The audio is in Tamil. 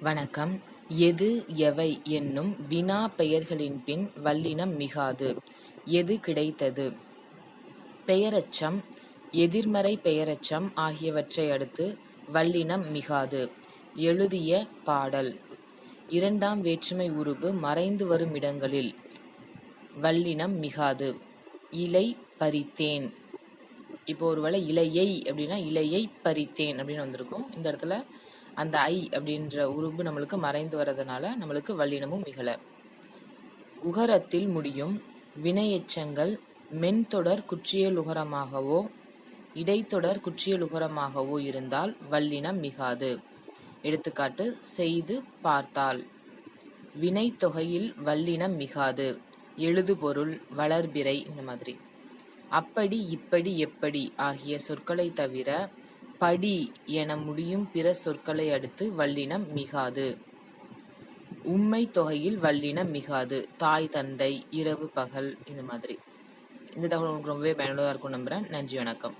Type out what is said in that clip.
வணக்கம். எது எவை என்னும் வினா பெயர்களின் பின் வல்லினம் மிகாது. எது கிடைத்தது? பெயரச்சம் எதிர்மறை பெயரச்சம் ஆகியவற்றை அடுத்து வல்லினம் மிகாது. எழுதிய பாடல். இரண்டாம் வேற்றுமை உருபு மறைந்து வரும் இடங்களில் வல்லினம் மிகாது. இலை பறித்தேன். இப்போ ஒருவேளை இலையை அப்படின்னா இலையை பறித்தேன் அப்படின்னு வந்திருக்கும். இந்த இடத்துல அந்த ஐ அப்படின்ற உருவு நம்மளுக்கு மறைந்து வர்றதுனால நம்மளுக்கு வல்லினமும் மிகல. உகரத்தில் முடியும் வினையெச்சங்கள் மென்தொடர் குற்றியலுகரமாகவோ இடைத்தொடர் குற்றியலுகரமாகவோ இருந்தால் வல்லினம் மிகாது. எடுத்துக்காட்டு செய்து பார்த்தால். வினை தொகையில் வல்லினம் மிகாது. எழுதுபொருள் வளர்பிறை இந்த மாதிரி. அப்படி இப்படி எப்படி ஆகிய சொற்களை தவிர படி என முடியும் பிற சொற்களை அடுத்து வல்லினம் மிகாது. உண்மை தொகையில் வல்லினம் மிகாது. தாய் தந்தை இரவு பகல் இந்த மாதிரி. இந்த தகவல் உங்களுக்கு ரொம்பவே பயனுள்ளதாக இருக்கும் நம்புகிறேன் நன்றி வணக்கம்.